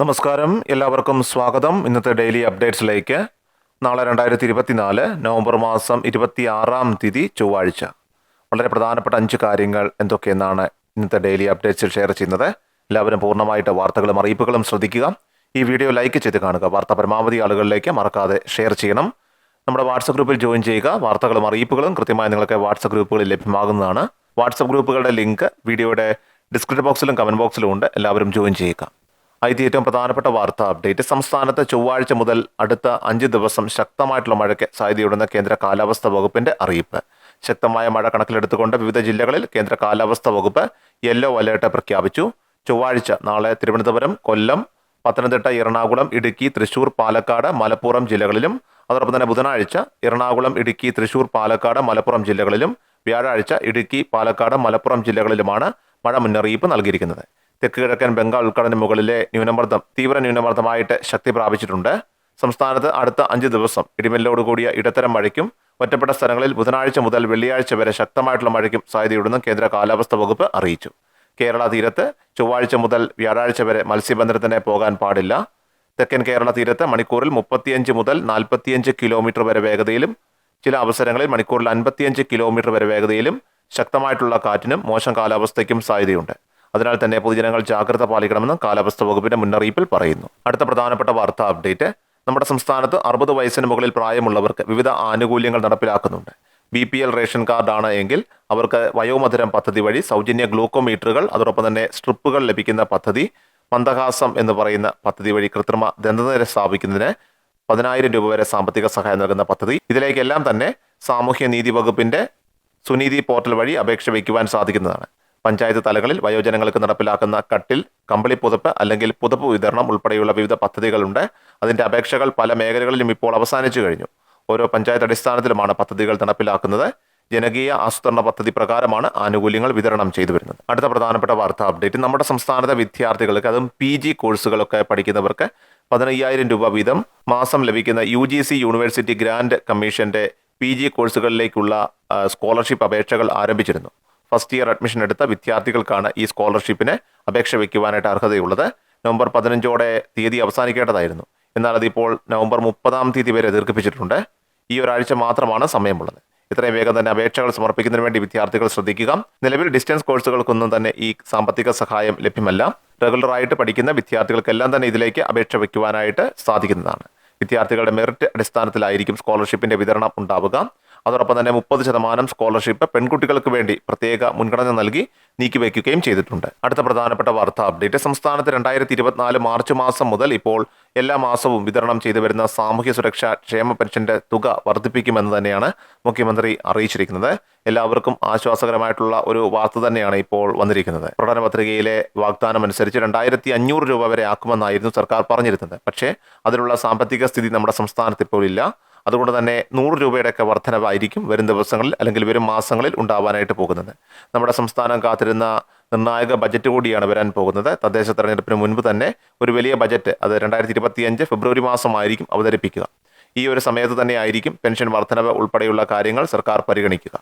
നമസ്കാരം. എല്ലാവർക്കും സ്വാഗതം. ഇന്നത്തെ ഡെയിലി അപ്ഡേറ്റ്സിലേക്ക്. നാളെ രണ്ടായിരത്തി ഇരുപത്തിനാല് നവംബർ മാസം ഇരുപത്തി ആറാം തീയതി ചൊവ്വാഴ്ച. വളരെ പ്രധാനപ്പെട്ട അഞ്ച് കാര്യങ്ങൾ എന്തൊക്കെയെന്നാണ് ഇന്നത്തെ ഡെയിലി അപ്ഡേറ്റ്സിൽ ഷെയർ ചെയ്യുന്നത്. എല്ലാവരും പൂർണമായിട്ട് വാർത്തകളും അറിയിപ്പുകളും ശ്രദ്ധിക്കുക. ഈ വീഡിയോ ലൈക്ക് ചെയ്ത് കാണുക. വാർത്ത പരമാവധി ആളുകളിലേക്ക് മറക്കാതെ ഷെയർ ചെയ്യണം. നമ്മുടെ വാട്സപ്പ് ഗ്രൂപ്പിൽ ജോയിൻ ചെയ്യുക. വാർത്തകളും അറിയിപ്പുകളും കൃത്യമായി നിങ്ങൾക്ക് വാട്സപ്പ് ഗ്രൂപ്പുകളിൽ ലഭ്യമാകുന്നതാണ്. വാട്സപ്പ് ഗ്രൂപ്പുകളുടെ ലിങ്ക് വീഡിയോയുടെ ഡിസ്ക്രിപ്ഷൻ ബോക്സിലും കമന്റ് ബോക്സിലും ഉണ്ട്. എല്ലാവരും ജോയിൻ ചെയ്യുക. ആദ്യത്തെ ഏറ്റവും പ്രധാനപ്പെട്ട വാർത്താ അപ്ഡേറ്റ്. സംസ്ഥാനത്ത് ചൊവ്വാഴ്ച മുതൽ അടുത്ത അഞ്ച് ദിവസം ശക്തമായിട്ടുള്ള മഴയ്ക്ക് സാധ്യതയുണ്ടെന്ന് കേന്ദ്ര കാലാവസ്ഥാ വകുപ്പിന്റെ അറിയിപ്പ്. ശക്തമായ മഴ കണക്കിലെടുത്തുകൊണ്ട് വിവിധ ജില്ലകളിൽ കേന്ദ്ര കാലാവസ്ഥാ വകുപ്പ് യെല്ലോ അലേർട്ട് പ്രഖ്യാപിച്ചു. ചൊവ്വാഴ്ച നാളെ തിരുവനന്തപുരം കൊല്ലം പത്തനംതിട്ട എറണാകുളം ഇടുക്കി തൃശൂർ പാലക്കാട് മലപ്പുറം ജില്ലകളിലും അതോടൊപ്പം തന്നെ ബുധനാഴ്ച എറണാകുളം ഇടുക്കി തൃശൂർ പാലക്കാട് മലപ്പുറം ജില്ലകളിലും വ്യാഴാഴ്ച ഇടുക്കി പാലക്കാട് മലപ്പുറം ജില്ലകളിലുമാണ് മഴ മുന്നറിയിപ്പ് നൽകിയിരിക്കുന്നത്. തെക്ക് കിഴക്കൻ ബംഗാൾ ഉൾക്കടലിന് മുകളിലെ ന്യൂനമർദ്ദം തീവ്ര ന്യൂനമർദ്ദമായിട്ട് ശക്തി പ്രാപിച്ചിട്ടുണ്ട്. സംസ്ഥാനത്ത് അടുത്ത അഞ്ച് ദിവസം ഇടിമിന്നലോട് കൂടിയ ഇടത്തരം മഴയ്ക്കും ഒറ്റപ്പെട്ട സ്ഥലങ്ങളിൽ ബുധനാഴ്ച മുതൽ വെള്ളിയാഴ്ച വരെ ശക്തമായിട്ടുള്ള മഴയ്ക്കും സാധ്യതയുണ്ടെന്ന് കേന്ദ്ര കാലാവസ്ഥാ വകുപ്പ് അറിയിച്ചു. കേരള തീരത്ത് ചൊവ്വാഴ്ച മുതൽ വ്യാഴാഴ്ച വരെ മത്സ്യബന്ധനത്തിന് പോകാൻ പാടില്ല. തെക്കൻ കേരള തീരത്ത് മണിക്കൂറിൽ മുപ്പത്തിയഞ്ച് മുതൽ നാൽപ്പത്തിയഞ്ച് കിലോമീറ്റർ വരെ വേഗതയിലും ചില അവസരങ്ങളിൽ മണിക്കൂറിൽ അൻപത്തിയഞ്ച് കിലോമീറ്റർ വരെ വേഗതയിലും ശക്തമായിട്ടുള്ള കാറ്റിനും മോശം കാലാവസ്ഥയ്ക്കും സാധ്യതയുണ്ട്. അതിനാൽ തന്നെ പൊതുജനങ്ങൾ ജാഗ്രത പാലിക്കണമെന്ന് കാലാവസ്ഥാ വകുപ്പിന്റെ മുന്നറിയിപ്പിൽ പറയുന്നു. അടുത്ത പ്രധാനപ്പെട്ട വാർത്താ അപ്ഡേറ്റ് നമ്മുടെ സംസ്ഥാനത്ത് അറുപത് വയസ്സിന് മുകളിൽ പ്രായമുള്ളവർക്ക് വിവിധ ആനുകൂല്യങ്ങൾ നടപ്പിലാക്കുന്നുണ്ട്. ബി പി എൽ റേഷൻ കാർഡാണ് എങ്കിൽ അവർക്ക് വയോമധുരം പദ്ധതി വഴി സൗജന്യ ഗ്ലൂക്കോമീറ്ററുകൾ അതോടൊപ്പം തന്നെ സ്ട്രിപ്പുകൾ ലഭിക്കുന്ന പദ്ധതി മന്ദഹാസം എന്ന് പറയുന്ന പദ്ധതി വഴി കൃത്രിമ ദന്തനിര സ്ഥാപിക്കുന്നതിന് പതിനായിരം രൂപ വരെ സാമ്പത്തിക സഹായം നൽകുന്ന പദ്ധതി. ഇതിലേക്കെല്ലാം തന്നെ സാമൂഹ്യ നീതി വകുപ്പിന്റെ സുനീതി പോർട്ടൽ വഴി അപേക്ഷ വയ്ക്കുവാൻ സാധിക്കുന്നതാണ്. പഞ്ചായത്ത് തലങ്ങളിൽ വയോജനങ്ങൾക്ക് നടപ്പിലാക്കുന്ന കട്ടിൽ കമ്പിളി പുതപ്പ് അല്ലെങ്കിൽ പുതപ്പ് വിതരണം ഉൾപ്പെടെയുള്ള വിവിധ പദ്ധതികളുണ്ട്. അതിന്റെ അപേക്ഷകൾ പല മേഖലകളിലും ഇപ്പോൾ അവസാനിച്ചു കഴിഞ്ഞു. ഓരോ പഞ്ചായത്ത് അടിസ്ഥാനത്തിലുമാണ് പദ്ധതികൾ നടപ്പിലാക്കുന്നത്. ജനകീയ ആസൂത്രണ പദ്ധതി പ്രകാരമാണ് ആനുകൂല്യങ്ങൾ വിതരണം ചെയ്തു വരുന്നത്. അടുത്ത പ്രധാനപ്പെട്ട വാർത്താ അപ്ഡേറ്റ്. നമ്മുടെ സംസ്ഥാനത്തെ വിദ്യാർത്ഥികൾക്ക് അതും പി ജി കോഴ്സുകളൊക്കെ പഠിക്കുന്നവർക്ക് പതിനയ്യായിരം രൂപ വീതം മാസം ലഭിക്കുന്ന U G C university grant കമ്മീഷന്റെ പി ജി കോഴ്സുകളിലേക്കുള്ള സ്കോളർഷിപ്പ് അപേക്ഷകൾ ആരംഭിച്ചിരുന്നു. ഫസ്റ്റ് ഇയർ അഡ്മിഷൻ എടുത്ത വിദ്യാർത്ഥികൾക്കാണ് ഈ സ്കോളർഷിപ്പിന് അപേക്ഷ വയ്ക്കുവാനായിട്ട് അർഹതയുള്ളത്. നവംബർ പതിനഞ്ചോടെ തീയതി അവസാനിക്കേണ്ടതായിരുന്നു. എന്നാൽ അതിപ്പോൾ നവംബർ മുപ്പതാം തീയതി വരെ ദീർഘിപ്പിച്ചിട്ടുണ്ട്. ഈ ഒരാഴ്ച മാത്രമാണ് സമയമുള്ളത്. ഇത്രയും വേഗം തന്നെ അപേക്ഷകൾ സമർപ്പിക്കുന്നതിന് വേണ്ടി വിദ്യാർത്ഥികൾ ശ്രദ്ധിക്കുക. നിലവിൽ ഡിസ്റ്റൻസ് കോഴ്സുകൾക്കൊന്നും തന്നെ ഈ സാമ്പത്തിക സഹായം ലഭ്യമല്ല. റെഗുലറായിട്ട് പഠിക്കുന്ന വിദ്യാർത്ഥികൾക്കെല്ലാം തന്നെ ഇതിലേക്ക് അപേക്ഷ വയ്ക്കുവാനായിട്ട് സാധിക്കുന്നതാണ്. വിദ്യാർത്ഥികളുടെ മെറിറ്റ് അടിസ്ഥാനത്തിലായിരിക്കും സ്കോളർഷിപ്പിന്റെ വിതരണം ഉണ്ടാവുക. അതോടൊപ്പം തന്നെ മുപ്പത് ശതമാനം സ്കോളർഷിപ്പ് പെൺകുട്ടികൾക്ക് വേണ്ടി പ്രത്യേക മുൻഗണന നൽകി നീക്കിവയ്ക്കുകയും ചെയ്തിട്ടുണ്ട്. അടുത്ത പ്രധാനപ്പെട്ട വാർത്താ അപ്ഡേറ്റ്. സംസ്ഥാനത്ത് രണ്ടായിരത്തി ഇരുപത്തിനാല് മാർച്ച് മാസം മുതൽ ഇപ്പോൾ എല്ലാ മാസവും വിതരണം ചെയ്തു വരുന്ന സാമൂഹ്യ സുരക്ഷാ ക്ഷേമ പെൻഷന്റെ തുക വർദ്ധിപ്പിക്കുമെന്ന് തന്നെയാണ് മുഖ്യമന്ത്രി അറിയിച്ചിരിക്കുന്നത്. എല്ലാവർക്കും ആശ്വാസകരമായിട്ടുള്ള ഒരു വാർത്ത തന്നെയാണ് ഇപ്പോൾ വന്നിരിക്കുന്നത്. പ്രകടന പത്രികയിലെ വാഗ്ദാനം അനുസരിച്ച് രണ്ടായിരത്തി അഞ്ഞൂറ് രൂപ വരെ ആക്കുമെന്നായിരുന്നു സർക്കാർ പറഞ്ഞിരുന്നത്. പക്ഷേ അതിനുള്ള സാമ്പത്തിക സ്ഥിതി നമ്മുടെ സംസ്ഥാനത്ത് ഇപ്പോൾ ഇല്ല. അതുകൊണ്ട് തന്നെ നൂറ് രൂപയുടെയൊക്കെ വർധനവായിരിക്കും വരും ദിവസങ്ങളിൽ അല്ലെങ്കിൽ വരും മാസങ്ങളിൽ ഉണ്ടാവാനായിട്ട് പോകുന്നത്. നമ്മുടെ സംസ്ഥാനം കാത്തിരുന്ന നിർണായക ബജറ്റ് കൂടിയാണ് വരാൻ പോകുന്നത്. തദ്ദേശ തെരഞ്ഞെടുപ്പിന് മുൻപ് തന്നെ ഒരു വലിയ ബജറ്റ് അത് രണ്ടായിരത്തി ഇരുപത്തിയഞ്ച് ഫെബ്രുവരി മാസമായിരിക്കും അവതരിപ്പിക്കുക. ഈ ഒരു സമയത്ത് തന്നെ ആയിരിക്കും പെൻഷൻ വർധനവ് ഉൾപ്പെടെയുള്ള കാര്യങ്ങൾ സർക്കാർ പരിഗണിക്കുക.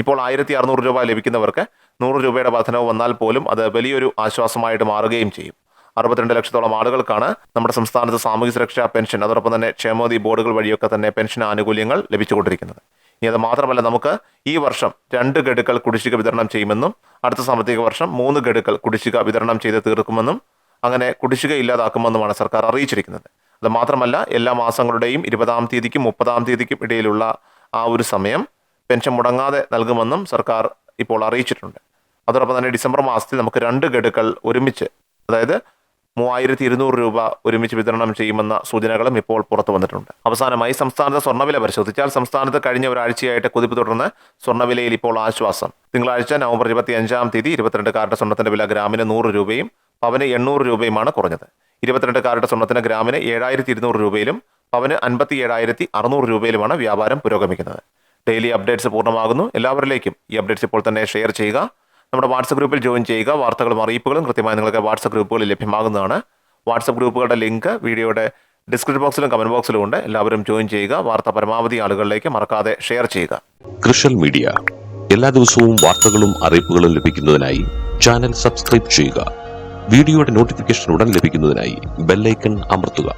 ഇപ്പോൾ ആയിരത്തി അറുന്നൂറ് രൂപ ലഭിക്കുന്നവർക്ക് നൂറ് രൂപയുടെ വർധനവ് വന്നാൽ പോലും അത് വലിയൊരു ആശ്വാസമായിട്ട് മാറുകയും ചെയ്യും. അറുപത്തിരണ്ട് ലക്ഷത്തോളം ആളുകൾക്കാണ് നമ്മുടെ സംസ്ഥാനത്ത് സാമൂഹ്യ സുരക്ഷാ പെൻഷൻ. അതോടൊപ്പം തന്നെ ക്ഷേമോദി ബോർഡുകൾ വഴിയൊക്കെ തന്നെ പെൻഷൻ ആനുകൂല്യങ്ങൾ ലഭിച്ചുകൊണ്ടിരിക്കുന്നത്. ഇനി അത് മാത്രമല്ല നമുക്ക് ഈ വർഷം രണ്ട് ഗഡുക്കൾ കുടിശ്ശിക വിതരണം ചെയ്യുമെന്നും അടുത്ത സാമ്പത്തിക വർഷം മൂന്ന് ഗഡുക്കൾ കുടിശ്ശിക വിതരണം ചെയ്ത് തീർക്കുമെന്നും അങ്ങനെ കുടിശ്ശിക ഇല്ലാതാക്കുമെന്നുമാണ് സർക്കാർ അറിയിച്ചിരിക്കുന്നത്. അത് മാത്രമല്ല എല്ലാ മാസങ്ങളുടെയും ഇരുപതാം തീയതിക്കും മുപ്പതാം തീയതിക്കും ഇടയിലുള്ള ആ ഒരു സമയം പെൻഷൻ മുടങ്ങാതെ നൽകുമെന്നും സർക്കാർ ഇപ്പോൾ അറിയിച്ചിട്ടുണ്ട്. അതോടൊപ്പം തന്നെ ഡിസംബർ മാസത്തിൽ നമുക്ക് രണ്ട് ഗഡുക്കൾ ഒരുമിച്ച് അതായത് മൂവായിരത്തി ഇരുന്നൂറ് രൂപ ഒരുമിച്ച് വിതരണം ചെയ്യുമെന്ന സൂചനകളും ഇപ്പോൾ പുറത്തു വന്നിട്ടുണ്ട്. അവസാനമായി സംസ്ഥാനത്തെ സ്വർണവില പരിശോധിച്ചാൽ സംസ്ഥാനത്ത് കഴിഞ്ഞ ഒരാഴ്ചയായിട്ട് കുതിപ്പ് തുടർന്ന് സ്വർണവിലയിൽ ഇപ്പോൾ ആശ്വാസം. തിങ്കളാഴ്ച നവംബർ ഇരുപത്തി അഞ്ചാം തീയതി ഇരുപത്തിരണ്ട് കാരറ്റ് സ്വർണത്തിന്റെ വില ഗ്രാമിന് നൂറ് രൂപയും പവന് എണ്ണൂറ് രൂപയുമാണ് കുറഞ്ഞത്. ഇരുപത്തിരണ്ട് കാരറ്റ് സ്വർണത്തിന് ഗ്രാമിന് ഏഴായിരത്തി ഇരുന്നൂറ് രൂപയിലും പവന് അൻപത്തി ഏഴായിരത്തി അറുന്നൂറ് രൂപയിലുമാണ് വ്യാപാരം പുരോഗമിക്കുന്നത്. ഡെയിലി അപ്ഡേറ്റ്സ് പൂർണമാകുന്നു. എല്ലാവരിലേക്കും ഈ അപ്ഡേറ്റ്സ് ഇപ്പോൾ തന്നെ ഷെയർ ചെയ്യുക. നമ്മുടെ വാട്സപ്പ് ഗ്രൂപ്പിൽ ജോയിൻ ചെയ്യുക. വാർത്തകളും അറിയിപ്പുകളും കൃത്യമായി നിങ്ങൾക്ക് വാട്സപ്പ് ഗ്രൂപ്പുകളിൽ ലഭ്യമാകുന്നതാണ്. വാട്സപ്പ് ഗ്രൂപ്പുകളുടെ ലിങ്ക് വീഡിയോയുടെ ഡിസ്ക്രിപ്ഷൻ ബോക്സിലും കമന്റ് ബോക്സിലും ഉണ്ട്. എല്ലാവരും ജോയിൻ ചെയ്യുക. വാർത്ത പരമാവധി ആളുകളിലേക്ക് മറക്കാതെ ഷെയർ ചെയ്യുക. കൃഷൽ മീഡിയ. എല്ലാ ദിവസവും വാർത്തകളും അറിയിപ്പുകളും ലഭിക്കുന്നതിനായി ചാനൽ സബ്സ്ക്രൈബ് ചെയ്യുക. വീഡിയോയുടെ നോട്ടിഫിക്കേഷൻ ഉടൻ ലഭിക്കുന്നതിനായി ബെല്ലൈക്കൺ അമർത്തുക.